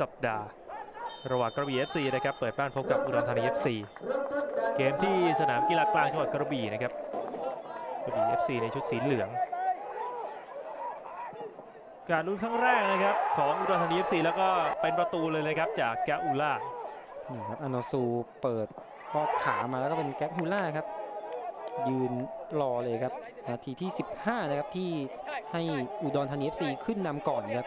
สัปดาห์ ระหว่างกระบี่ FC นะครับเปิดบ้านพบกับอุดรธานี FC เกมที่สนามกีฬากลางจังหวัดกระบี่นะครับกระบี่ FC ในชุดสีเหลือง การลุ้นครั้งแรกนะครับของอุดรธานี FC แล้วก็เป็นประตูเลยนะครับจากแกอูล่านี่ครับอโนซูเปิดลอดขามาแล้วก็เป็นแก๊กฮูล่าครับยืนรอเลยครับ นาทีที่ 15 นะครับที่ให้อุดรธานี FC ขึ้นนำก่อนครับ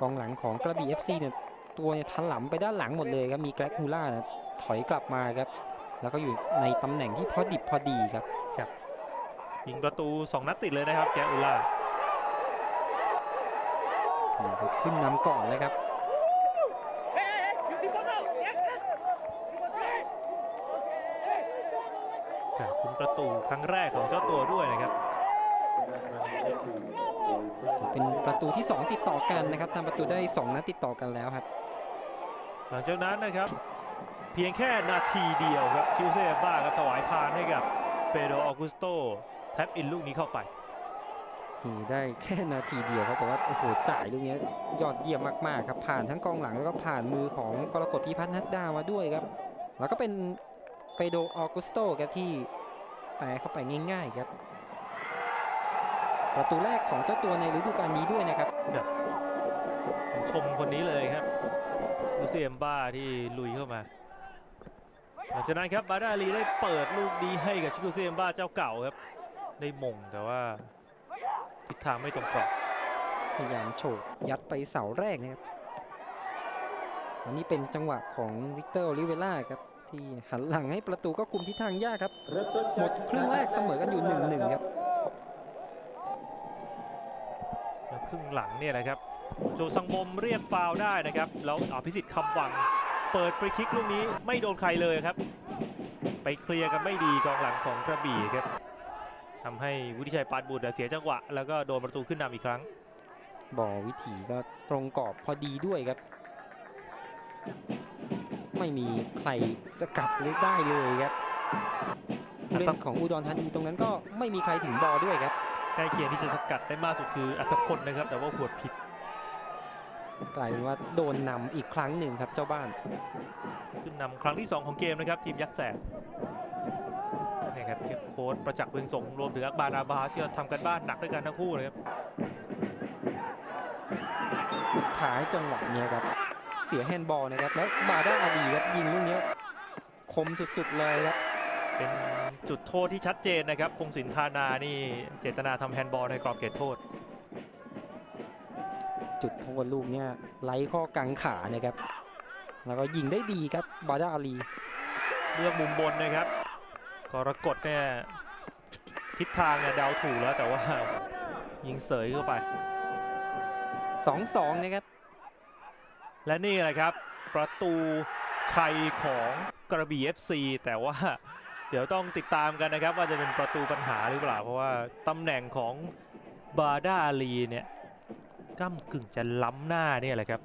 กองหลังของกระบี่ FC เนี่ยตัวเนี่ยถลำไปด้านหลังหมดเลยครับมีแก๊กฮูล่านะถอยกลับมาครับ แล้วก็อยู่ในตำแหน่งที่พอดิบพอดีครับยิงประตู 2 นัดติดเลยนะครับแกอูล่านี่ครับขึ้นนำก่อนเลยครับครับคุณประตูครั้งแรกของเจ้าตัวด้วยนะครับ เป็นประตูที่ 2 ติดต่อกันนะครับทำประตูได้ 2 นัดติดต่อกันแล้วครับ หลังจากนั้นนะครับ เพียงแค่นาทีเดียวครับคิวเซบ้าครับถวายพานให้กับเปโดออกุสโตแท็บอินลูกนี้เข้าไปนี่ได้แค่นาทีเดียวครับแต่ว่าโอ้โหจ่ายลูกนี้ยอดเยี่ยมมากๆครับผ่านทั้งกองหลังแล้วก็ผ่านมือของกรกฎพิพัฒน์นัดดามาด้วยครับ แล้วก็เป็นเปโดออกุสโตครับที่แปะเข้าไปง่าย ๆ ครับ ประตูแรกของเจ้าตัวในฤดูกาลนี้ด้วยนะครับผมชมคนนี้เลยครับลูเซียมบ้าที่ลุยเข้ามาหลังจากนั้นครับบาดาลีได้เปิดลูกนี้ให้กับชิคุเซียมบ้าเจ้าเก่าครับ ได้มงแต่ว่าทิศทางไม่ตรงกรอบพยายามโฉบยัดไปเสาแรกนะครับอันนี้เป็นจังหวะของวิกเตอร์โอลิเวล่าครับที่หันหลังให้ประตูก็คุมทิศทางยากครับ หมดครึ่งแรกเสมอกันอยู่1นหนึ่งครับ แล้ว ครึ่งหลังเนี่ยนะครับโจซังบมเรียกฟาวล์ได้นะครับ แล้วอภิสิทธิ์คำวัง เปิดฟรีคิกลูกนี้ไม่โดนใครเลยครับ ไปเคลียร์กันไม่ดีกองหลังของกระบี่ครับทำให้วุฒิชัยปานบุตรเสียจังหวะ แล้วก็โดนประตูขึ้นนำอีกครั้งบ่อวิถีก็ตรงกรอบพอดีด้วยครับ ไม่มีใครสกัดหรือได้เลยครับผู้เล่นของอุดรธานีตรงนั้นก็ไม่มีใครถึงบอลด้วยครับ ใกล้เคียงที่จะสกัดได้มากสุดคืออัตพลนะครับ แต่ว่าหัวดผิดกลายเป็นว่าโดนนำอีกครั้งหนึ่งครับเจ้าบ้าน ขึ้นนำครั้งที่ 2 ของเกมนะครับ ทีมยักษ์แสบนี่ครับโค้ชประจักษ์เวงสงรวมถึงอักบานาบาสที่ทำกันบ้านหนักด้วยกันทั้งคู่เลยครับ สุดท้ายจังหวะเนี้ยครับ เสียแฮนด์บอลนะครับ แล้วบาด้าอาลีครับยิงลูกเนี้ยคมสุดๆเลยครับ เป็นจุดโทษที่ชัดเจนนะครับพงศินธานานี่เจตนาทำแฮนด์บอลในกรอบเขตโทษ จุดโทษลูกเนี้ยไล่ข้อกังขานะครับ แล้วก็ยิงได้ดีครับบาด้าอาลีเลือกมุมบนนะครับกรกฎเนี่ยทิศทางเนี่ยเดาถูกแล้วแต่ว่ายิงเสยเข้าไป 2-2 นะครับ และนี่แหละครับ ประตูชัยของกระบี่ FC แต่ว่า เดี๋ยวต้องติดตามกันนะครับ ว่าจะเป็นประตูปัญหาหรือเปล่า เพราะว่าตำแหน่งของบาดาลีเนี่ยก้ากึ่งจะล้ำหน้าเนี่ยแหละครับ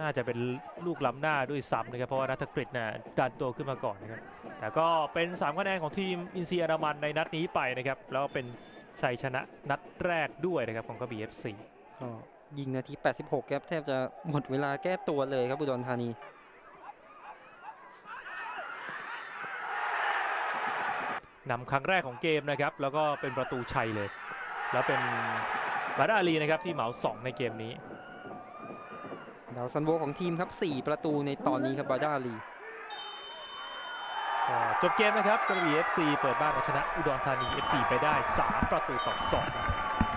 น่าจะเป็นลูกล้ำหน้าด้วยซ้ำนะครับ เพราะว่านัทกฤษน่ะดันตัวขึ้นมาก่อนนะครับ แต่ก็เป็น3คะแนนของทีมอินซีอารามันในนัดนี้ไปนะครับ แล้วเป็นชัยชนะนัดแรกด้วยนะครับของกระบี่ FC ก็ยิงนาที 86 ครับ แทบจะหมดเวลาแก้ตัวเลยครับอุดรธานี นำครั้งแรกของเกมนะครับ แล้วก็เป็นประตูชัยเลย แล้วเป็นบาดาลีนะครับที่เหมา 2 ในเกมนี้ดาวซันโวของทีมครับ 4 ประตูในตอนนี้ครับบาด้าอาลีก็จบเกมนะครับกระบี่ FC เปิดบ้านเอาชนะอุดรธานี FC ไปได้ 3 ประตูต่อ 2